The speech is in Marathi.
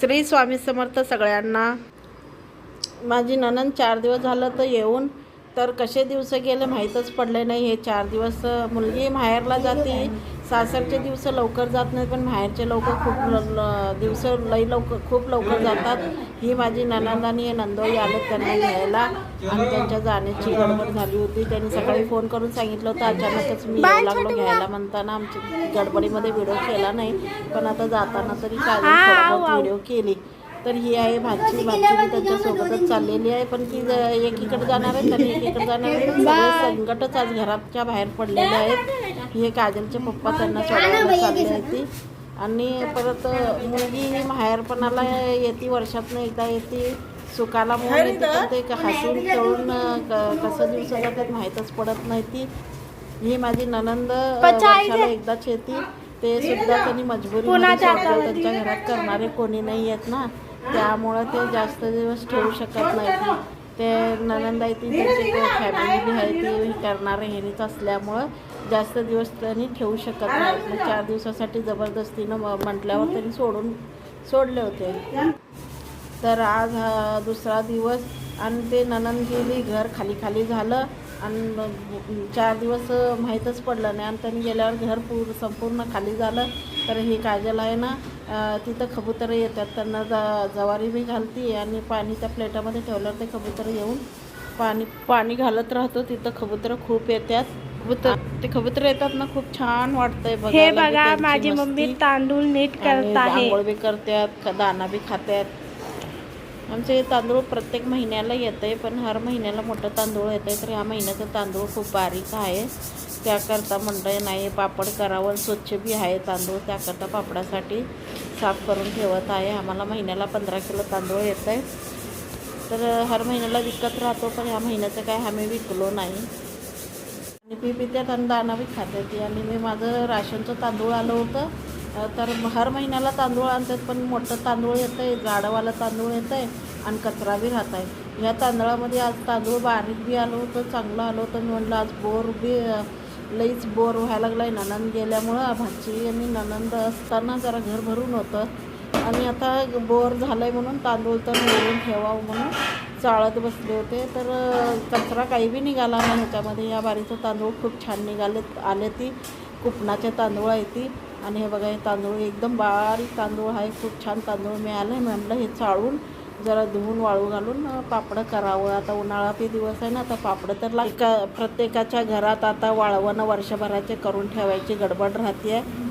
श्री स्वामी समर्थ सगळ्यांना. माझी ननंद चार दिवस झालं तर येऊन तर कसे दिवस गेले माहीतच पडले नाही. हे चार दिवस मुलगी माहेरला जाते. सासरचे दिवस लवकर जात नाही पण माहेरचे लोक खूप दिवस लई लवकर खूप लवकर जातात. ही माझी ननंद आणि हे नंदोई आले त्यांना घ्यायला. आणि त्यांच्या जाण्याची गडबड झाली होती. त्यांनी सकाळी फोन करून सांगितलं होतं अचानकच मी येऊ लागलो. घ्यायला म्हणताना आमची गडबडीमध्ये व्हिडिओ केला नाही. पण आता जाताना तरी काय व्हिडिओ केली. तर ही आहे भाची. भाची मी त्यांच्यासोबतच चाललेली आहे. पण ती एकीकडे जाणार आहे तर एकीकडे जाणार आहे. संकटच आज घराच्या बाहेर पडलेले आहेत. हे काजलचे पप्पा त्यांना सोडायला चालले होती. आणि परत मुलगी ही माहेरपणाला येते वर्षातनं एकदा येते. सुखाला म्हणून येते पण ते क- हसून खेळून क- कसं दिवस जातात माहीतच पडत नाही ती ही माझी ननंद वर्षाला एकदाच येते ते सुद्धा त्यांनी मजबुरी त्यांच्या घरात करणारे कोणी नाही आहेत ना. त्यामुळं ते जास्त दिवस ठेवू शकत नाही ते ननंद आहे ती त्यांची फॅमिली आहे ती करणारे हेनीच असल्यामुळं जास्त दिवस त्यांनी ठेवू शकत नाही. चार दिवसासाठी जबरदस्तीनं म्हटल्यावर त्यांनी सोडून सोडले होते. तर आज हा दुसरा दिवस आणि ते ननंद गेली घर खाली खाली झालं. आणि चार दिवस माहीतच पडलं नाही. आणि त्यांनी गेल्यावर घर पूर संपूर्ण खाली झालं. तर ही काजल आहे ना तिथं कबुतरं येतात. त्यांना ज जवारी बी घालती आणि पाणी त्या प्लेटामध्ये ठेवल्यावर ते कबुतरं येऊन पाणी पाणी घालत राहतो. तिथं कबुतरं खूप येतात. कबूतर ते कबूतर येतात ना खूप छान वाटतंय हे बघा माझी. मम्मी तांदूळ नीट करत आहे. करतात दाणा बी खातात. आमचे तांदूळ प्रत्येक महिन्याला येतं आहे पण हर महिन्याला मोठं तांदूळ येतं आहे तर ह्या महिन्याचं तांदूळ खूप बारीक आहे. त्याकरता म्हणलं नाही पापड करावं स्वच्छ बी आहे तांदूळ त्याकरता पापडासाठी साफ करून ठेवत आहे. आम्हाला महिन्याला पंधरा किलो तांदूळ येतं आहे तर हर महिन्याला विकत राहतो पण ह्या महिन्याचं काय आम्ही विकलो नाही. आणि पी पित्यात आणि दाणा बी खाते ती आणि मी माझं राशनचं तांदूळ आलं होतं. तर हर महिन्याला तांदूळ आणतात पण मोठं तांदूळ येतं आहे जाडवाला तांदूळ येतं आहे आणि कचरा बी राहत आहे या तांदळामध्ये आज तांदूळ बारीक बी आलं होतं चांगलं आलं होतं मी म्हटलं आज बोर बी लईच बोर व्हायला लागला आहे ननंद गेल्यामुळं भाची आणि ननंद असताना जरा घर भरून होतं. आणि आता बोर झालं आहे म्हणून तांदूळ तर मिळून ठेवावं म्हणून चाळत बसले होते. तर कचरा काही बी निघाला नाही ह्याच्यामध्ये. या बारीचं तांदूळ खूप छान निघाले आले ती. कुपणाचे तांदूळ आहे ती. आणि हे बघा हे तांदूळ एकदम बारीक तांदूळ आहे खूप छान तांदूळ मिळालं आहे म्हटलं हे चाळून जरा धुवून वाळू घालून पापडं करावं. आता उन्हाळ्याचे दिवस आहे ना आता पापडं तर लाग का प्रत्येकाच्या घरात आता वाळवणं वर्षभराचे करून ठेवायची गडबड राहते आहे